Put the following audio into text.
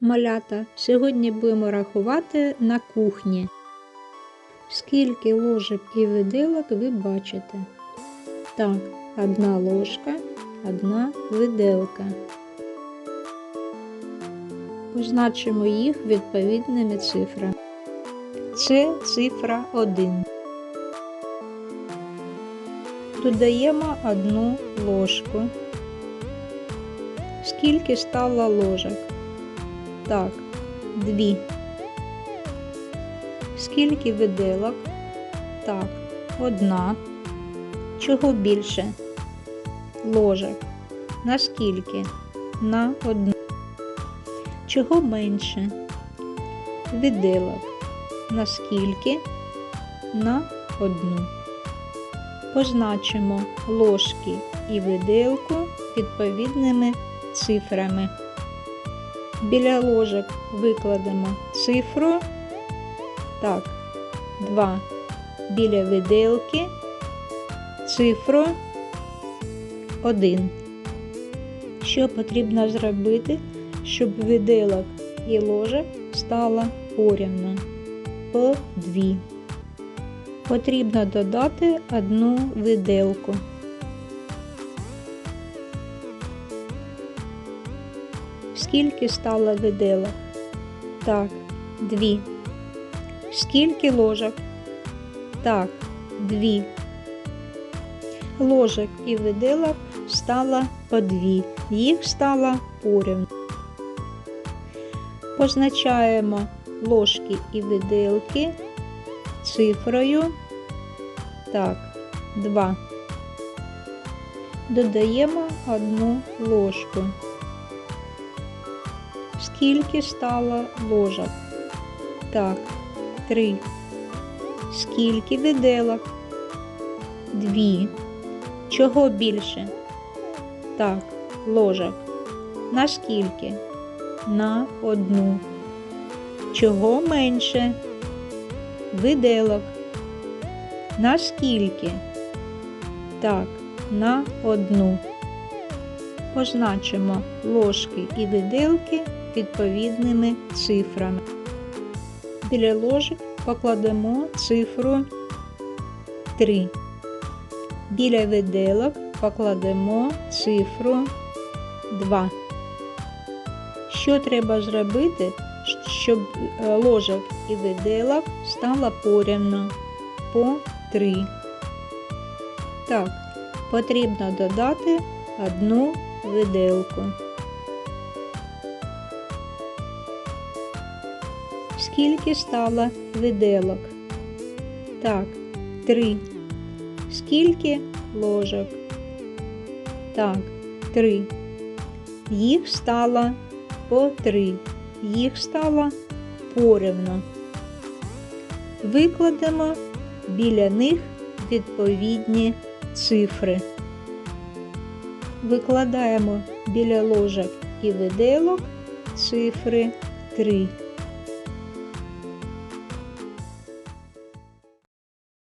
Малята, сьогодні будемо рахувати на кухні. Скільки ложок і виделок ви бачите? Так, одна ложка, одна виделка. Позначимо їх відповідними цифрами. Це цифра 1. Додаємо одну ложку. Скільки стало ложок? Так, дві. Скільки виделок? Так, одна. Чого більше? Ложок. Наскільки? На одну. Чого менше? Виделок. Наскільки? На одну. Позначимо ложки і виделку відповідними цифрами. Біля ложок викладемо цифру. Так, 2. Біля виделки цифру 1. Що потрібно зробити, щоб виделок і ложок стало порівну? По 2. Потрібно додати одну виделку. Скільки стало виделок? Так, дві. Скільки ложок? Так, дві. Ложок і виделок стало по дві. Їх стало порівну. Позначаємо ложки і виделки цифрою. Так, два. Додаємо одну ложку. Скільки стало ложок? Так, три. Скільки виделок? Дві. Чого більше? Так, ложок. На скільки? На одну. Чого менше? Виделок. На скільки? Так, на одну. Позначимо ложки і виделки відповідними цифрами. Біля ложок покладемо цифру 3. Біля виделок покладемо цифру 2. Що треба зробити, щоб е, ложок і виделок стало порівно по 3? Так, потрібно додати одну виделку. Скільки стало виделок? Так, три. Скільки ложок? Так, три. Їх стало по три. Їх стало порівно. Викладемо біля них відповідні цифри. Викладаємо біля ложок і виделок цифри 3.